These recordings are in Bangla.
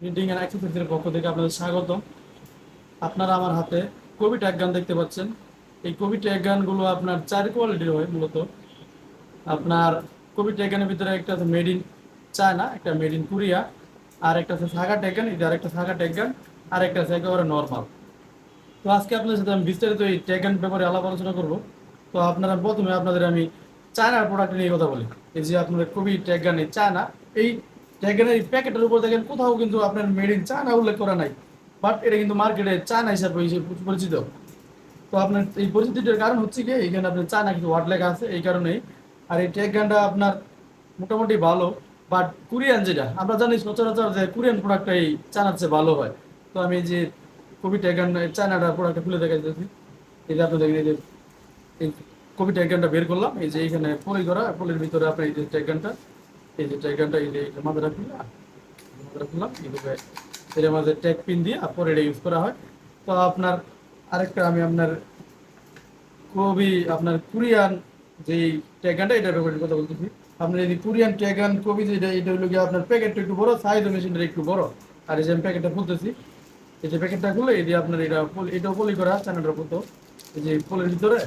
প্রিন্টিং অ্যান্ড অ্যাক্সেসরিজের পক্ষ থেকে আপনাদের স্বাগত আপনারা আমার হাতে কবি ট্যাগ গান দেখতে পাচ্ছেন। এই কবি ট্যাগ গানগুলো আপনার চার কোয়ালিটির হয় মূলত। আপনার কবি ট্যাগ গানের ভিতরে একটা আছে মেড ইন চায়না একটা মেড ইন কোরিয়া আর একটা আছে সাগা ট্যাগ গান এটা আরেকটা সাগা ট্যাগ গান আর একটা আছে একেবারে নর্মাল তো আজকে আপনাদের সাথে আমি বিস্তারিত এই ট্যাগ গান ব্যাপারে আলাপ আলোচনা করব। তো আপনারা প্রথমে আপনাদের আমি চায়নার প্রোডাক্ট নিয়ে কথা বলি। এই যে আপনাদের কবি ট্যাগ গান এই চায়না এই গানের এই প্যাকেটের উপর দেখেন কোথাও কিন্তু আপনার মেড ইন চায়না উল্লেখ করা নাই। বাট এটা কিন্তু মার্কেটে চায়না হিসাবে পরিচিত। তো আপনার এই পরিচিতিটার কারণ হচ্ছে কি, এখানে আপনার চায়না কিছু ওয়ার্ড লেখা আছে, এই কারণেই। আর এই ট্যাগ গানটা আপনার মোটামুটি ভালো বাট কোরিয়ান যেটা, আমরা জানি সচরাচর যে কোরিয়ান প্রোডাক্টটা এই চায়নার চেয়ে ভালো হয়। তো আমি যে কবি ট্যাগ চায়নাটা প্রোডাক্টটা খুলে দেখা যাচ্ছি এই যে আপনি দেখেন এই যে, এই কবি ট্যাগ বের করলাম। এই যে এইখানে পলি করা পলির ভিতরে আপনার এই যে ট্যাগ গানটা এই যে ট্যাগ গানটা এই যে এইটা মাথাটা খুললাম মাথাটা খুললাম এইভাবে এর মাঝে ট্যাগ পিন দিয়ে পরে এটা ইউজ করা হয়। তো আপনার আরেকটা আমি আপনার কবি, আপনার কোরিয়ান যে ট্যাগানটা এটার ব্যাপারে কথা বলতেছি। আপনার এই কোরিয়ান ট্যাগান কবি যেটা এটা হলো গিয়ে আপনার প্যাকেটটা একটু বড় সাইজ মেশিনটা একটু বড়। আর এই যে আমি প্যাকেটটা খুলতেছি, এই যে প্যাকেটটা খুলে এই যে আপনার এটা এটাও পলি করা চানাটার মতো এই যে পলির ভিতরে,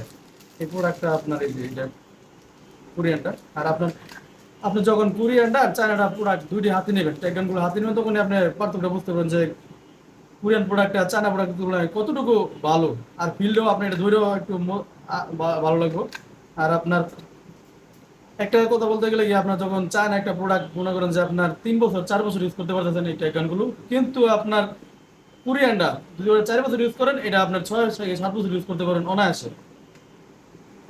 এই প্রোডাক্টটা আপনার এই যে, এটা কোরিয়ানটা। আর আপনার আপনি যখন কোরিয়ানটা আর চায়নাটা প্রোডাক্ট দুইটি হাতে নেবেন। ট্যাগানগুলো হাতে নেবেন তখন আপনি পার্থক্য বুঝতে পারবেন যে কোরিয়ান প্রোডাক্ট আর চায়না প্রোডাক্ট তুলনায় কতটুকু ভালো। আর ফিল্ডেও আপনি এটা ধরেও একটু ভালো লাগবে। আর আপনার একটা কথা বলতে গেলে কি, আপনার যখন চায়না একটা প্রোডাক্ট মনে করেন যে আপনার তিন বছর, চার বছর ইউজ করতে পারতেছেন এই ট্যাগানগুলো কিন্তু আপনার কোরিয়ানটা ওটা চার বছর ইউজ করেন, এটা আপনার ছয় থেকে সাত বছর ইউজ করতে পারেন অনায়াসে।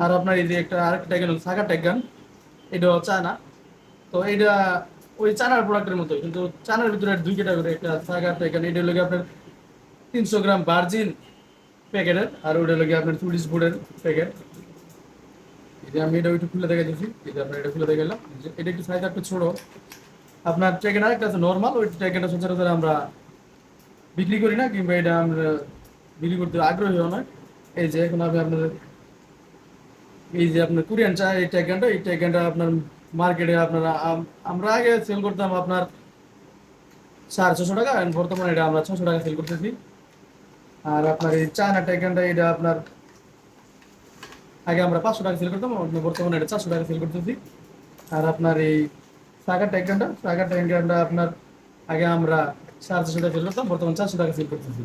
আর আপনার এই যে একটা আরেকটা ট্যাগান সাকা ট্যাগান এটাও চায়না। তো এটা ওই চানার প্রোডাক্টের মতো কিন্তু চানার ভিতরে দুই ক্যাটাগরি একটা সাগা প্যাকেট এটা গিয়ে আপনার তিনশো গ্রাম ভার্জিন প্যাকেটের আর ওটা গিয়ে আপনার চল্লিশ বোর্ডের প্যাকেট এটা আমি এটা একটু খুলে দেখা দিচ্ছি এটা আপনার এটা খুলে দেখা গেলাম এটা একটু সাইজ একটু ছোট। আপনার ট্যাকেট আরেকটা আছে নর্মাল ওই ট্যাকেটটা সচরাচর আমরা বিক্রি করি না, কিংবা এটা আমরা বিক্রি করতে আগ্রহী নয় এই যে এখন আমি আপনাদের, এই যে আপনার কোরিয়ান চা, এই ট্যাগানটা এই ট্যাগানটা আপনার মার্কেটে আপনারা আমরা আগে সেল করতাম আপনার সাড়ে ছশো টাকা বর্তমানে এটা আমরা ছশো টাকা সেল করতেছি। আর আপনার এই চায়না ট্যাগানটা এটা আপনার, আগে আমরা পাঁচশো টাকা সেল করতাম বর্তমানে এটা চারশো টাকা সেল করতেছি। আর আপনার এই সাগা ট্যাগানটা সাগা ট্যাগানটা আপনার আগে আমরা সাড়ে ছশো টাকা সেল করতাম, বর্তমানে চারশো টাকা সেল করতেছি।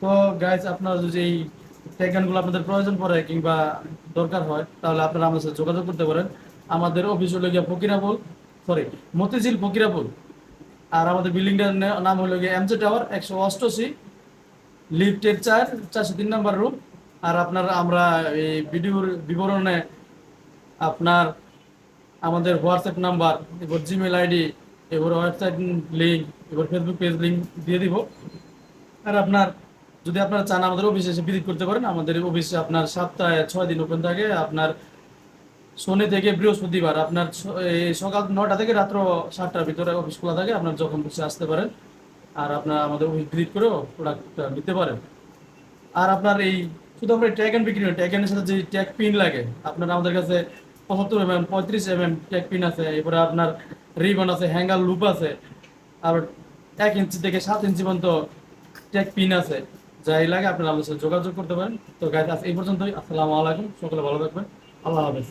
তো গাইজ আপনার যদি এই ট্যাগানগুলো আপনাদের প্রয়োজন পড়ে কিংবা দরকার হয়, তাহলে আপনারা আমাদের সাথে যোগাযোগ করতে পারেন। আমাদের অফিস হলো গিয়া ফকিরাপুল সরি মতিঝিল ফকিরাপুল আর আমাদের বিল্ডিংটার নাম হলো গিয়ে এমজে টাওয়ার একশো অষ্টআশি লিফটের চার, চারশো তিন নাম্বার রুম আর আপনার আমরা এই ভিডিওর বিবরণে আপনার আমাদের হোয়াটসঅ্যাপ নাম্বার এবার জিমেল আইডি এবার ওয়েবসাইট লিঙ্ক এবার ফেসবুক পেজ লিঙ্ক দিয়ে দিব। আর আপনার, যদি আপনারা চান আমাদের অফিসে এসে ভিজিট করতে পারেন, আমাদের অফিসে আপনার সপ্তাহে ছয় দিন ওপেন থাকে। আপনার শনি থেকে বৃহস্পতিবার আপনার সকাল নটা থেকে রাত্র সাতটার ভিতরে অফিস খোলা থাকে, আপনার যখন খুশি আসতে পারেন। আর আপনার আমাদের অফিস ভিজিট করেও প্রোডাক্টটা নিতে পারেন। আর আপনার এই শুধু আপনার ট্যাগ অ্যান্ড বিক্রি ট্যাগ এর সাথে যে ট্যাগ পিন লাগে, আপনার আমাদের কাছে পঁচাত্তর এম এম পঁয়ত্রিশ এম এম ট্যাগ পিন আছে, এরপরে আপনার রিবন আছে হ্যাঙ্গার লুপ আছে, আর এক ইঞ্চি থেকে সাত ইঞ্চি পর্যন্ত ট্যাগ পিন আছে। যাই লাগে আপনারা আমাদের সাথে যোগাযোগ করতে পারেন। তো গাইজ এই পর্যন্তই, আসসালামু আলাইকুম, সকলে ভালো থাকবেন, আল্লাহ হাফেজ।